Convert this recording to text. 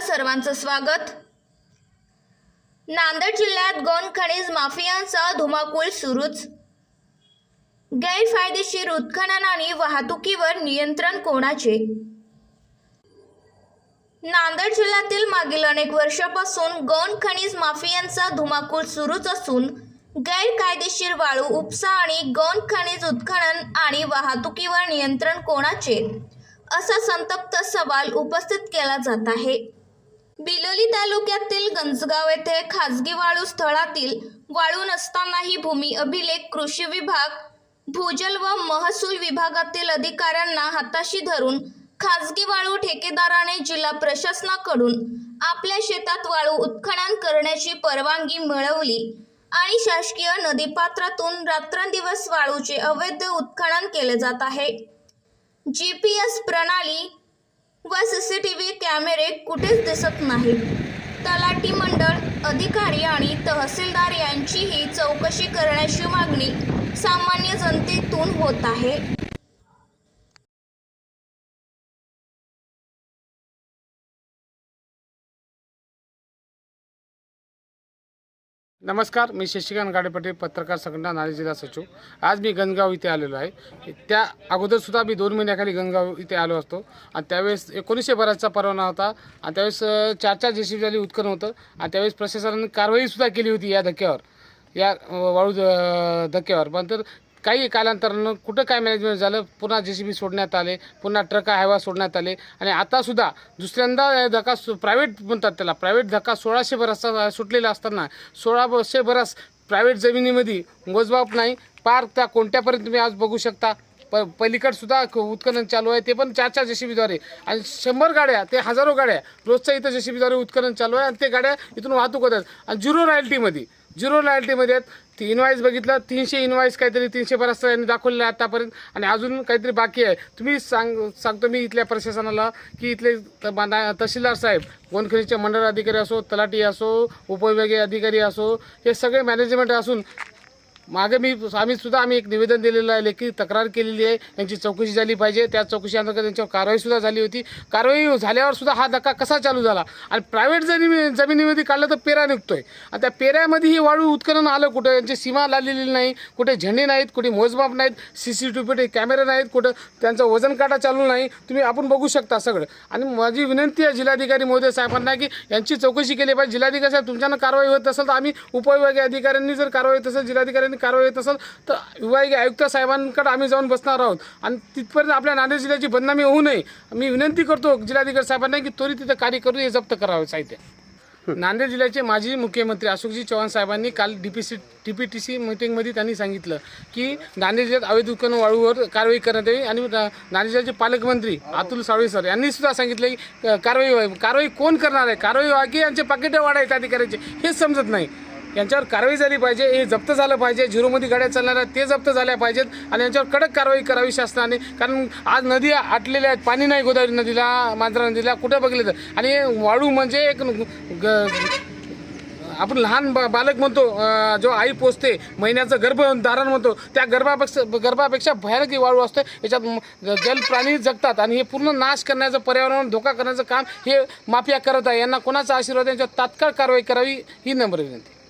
सर्वांचं स्वागत. नांदेड जिल्ह्यात गौण खनिज माफियांचा धुमाकूळ सुरूच. गैरफायदेशीर उत्खनन आणि वाहतुकीवर नियंत्रण कोणाचे? नांदेड जिल्ह्यातील मागील अनेक वर्षापासून गौण खनिज माफियांचा धुमाकूळ सुरूच असून गैरकायदेशीर वाळू उपसा आणि गौण खनिज उत्खनन आणि वाहतुकीवर नियंत्रण कोणाचे? असा संतप्त सवाल उपस्थित केला जात आहे. बिलोली तालुक्यातील गंजगाव येथे खाजगी वाळू स्थळातील वाळू नसतानाही भूमी अभिलेख कृषी विभाग भूजल व महसूल विभागातील अधिकाऱ्यांना हाताशी धरून खाजगी वाळू ठेकेदाराने जिल्हा प्रशासनाकडून आपल्या शेतात वाळू उत्खनन करण्याची परवानगी मिळवली आणि शासकीय नदीपात्रातून रात्रंदिवस वाळूचे अवैध उत्खनन केले जात आहे. जी पी एस प्रणाली व सी सी टी व्ही कॅमेरे कुठेच दिसत नाहीत तलाठी मंडळ अधिकारी आणि तहसीलदार यांचीही चौकशी करण्याची मागणी सामान्य जनतेतून होत आहे. नमस्कार मी शशिकांत गाडेपटे पत्रकार संघटना नाणे जिल्हा सचिव. आज मी गणगाव इथे आलेलो आहे. त्या अगोदरसुद्धा मी दोन महिन्याखाली गणगाव इथे आलो असतो. आणि त्यावेळेस एकोणीसशे बऱ्याचचा परवाना होता. आणि त्यावेळेस चार चार जे सी झाली उत्खनन होतं. आणि त्यावेळेस प्रशासनाने कारवाईसुद्धा केली होती या धक्क्यावर. या वाळू धक्क्यावर. पण तर काही कालांतरानं कुठं काय मॅनेजमेंट झालं पुन्हा जे सी बी सोडण्यात आले पुन्हा ट्रक हायवा सोडण्यात आले. आणि आतासुद्धा दुसऱ्यांदा धक्का प्रायव्हेट म्हणतात त्याला. प्रायव्हेट धक्का सोळाशे बरासचा सुटलेला असताना सोळाशे बरास प्रायव्हेट जमिनीमध्ये मोजमाप नाही. पार त्या कोणत्यापर्यंत तुम्ही आज बघू शकता? प पलीकडसुद्धा उत्खनन चालू आहे. ते पण चार चार जेसीबीद्वारे. आणि शंभर गाड्या ते हजारो गाड्या रोजच्या इथं जेसीबीद्वारे उत्खनन चालू आहे आणि ते गाड्या इथून वाहतूक होतात. आणि झिरो रॉयल्टीमध्ये झिरो रॉयल्टीमध्ये आहेत. ती इनवाईस बघितलं तीनशे इनवाईस काहीतरी तीनशे बराच यांनी दाखवलेलं आहे आतापर्यंत. आणि अजून काहीतरी बाकी आहे. तुम्ही सांग सांगतो मी इथल्या प्रशासनाला की इथले तहसीलदार साहेब गोंदखरीचे मंडळ अधिकारी असो तलाठी असो उपविभागीय अधिकारी असो हे सगळे मॅनेजमेंट असून मागे मी आम्ही सुद्धा आम्ही एक निवेदन दिलेलं आहे लेखी तक्रार केलेली आहे. यांची चौकशी झाली पाहिजे. त्या चौकशी अंतर्गत त्यांच्यावर कारवाईसुद्धा झाली होती. कारवाई झाल्यावर सुद्धा हा धक्का कसा चालू झाला? आणि प्रायव्हेट जमी जमिनीमध्ये काढलं तर पेरा निघतोय. आणि त्या पेऱ्यामध्ये ही वाळू उत्खनन आलं कुठं? यांची सीमा लागलेली नाही. कुठे झेंडे नाहीत कुठे मोजमाप नाहीत सी सी टी व्ही कॅमेरे नाहीत कुठं त्यांचं वजन काटा चालू नाही. तुम्ही आपण बघू शकता सगळं. आणि माझी विनंती आहे जिल्हाधिकारी महोदय साहेबांना की यांची चौकशी केली पाहिजे. जिल्हाधिकारी साहेब तुमच्यानं कारवाई होत असेल तर आम्ही उपविभागीय अधिकाऱ्यांनी जर कारवाई होत असेल जिल्हाधिकाऱ्यांनी कारवाई होत असेल तर विभागीय आयुक्त साहेबांकडे आम्ही जाऊन बसणार आहोत. आणि तिथपर्यंत आपल्या नांदेड जिल्ह्याची बदनामी होऊ नये. मी विनंती करतो जिल्हाधिकारी साहेबांना की त्वरित तिथं कार्य करून हे जप्त करावे साहित्य. नांदेड जिल्ह्याचे माजी मुख्यमंत्री अशोकजी चव्हाण साहेबांनी काल D P C T P T C मिटिंगमध्ये त्यांनी सांगितलं की नांदेड जिल्ह्यात अवैध उत्खनन वाळूवर कारवाई करण्यात यावी आणि नांदेड जिल्ह्याचे पालकमंत्री अतुल सावळे सर यांनी सुद्धा सांगितलं की कारवाई व्हावी. कारवाई कोण करणार आहे? कारवाई व्हा की यांचे पाकिटे वाढायचे अधिकाऱ्यांचे? हेच समजत नाही. यांच्यावर कारवाई झाली पाहिजे हे जप्त झालं पाहिजे झिरोमध्ये गाड्या चालणार ते जप्त झाल्या पाहिजेत आणि यांच्यावर कडक कारवाई करावी शासनाने. कारण आज नदी आटलेल्या आहेत पाणी नाही गोदावरी नदीला मांजरा नदीला कुठं बघितलं तर. आणि वाळू म्हणजे एक ग- आपण लहान बा बालक म्हणतो जो आई पोचते महिन्याचं गर्भ धारण म्हणतो त्या गर्भापेक्षा गर्भापेक्षा भयानक वाळू असते याच्यात जल प्राणी जगतात आणि हे पूर्ण नाश करण्याचं पर्यावरण धोका करण्याचं काम हे माफिया करत आहे. यांना कोणाचा आशीर्वाद यांच्यावर तात्काळ कारवाई करावी ही नम्र विनंती.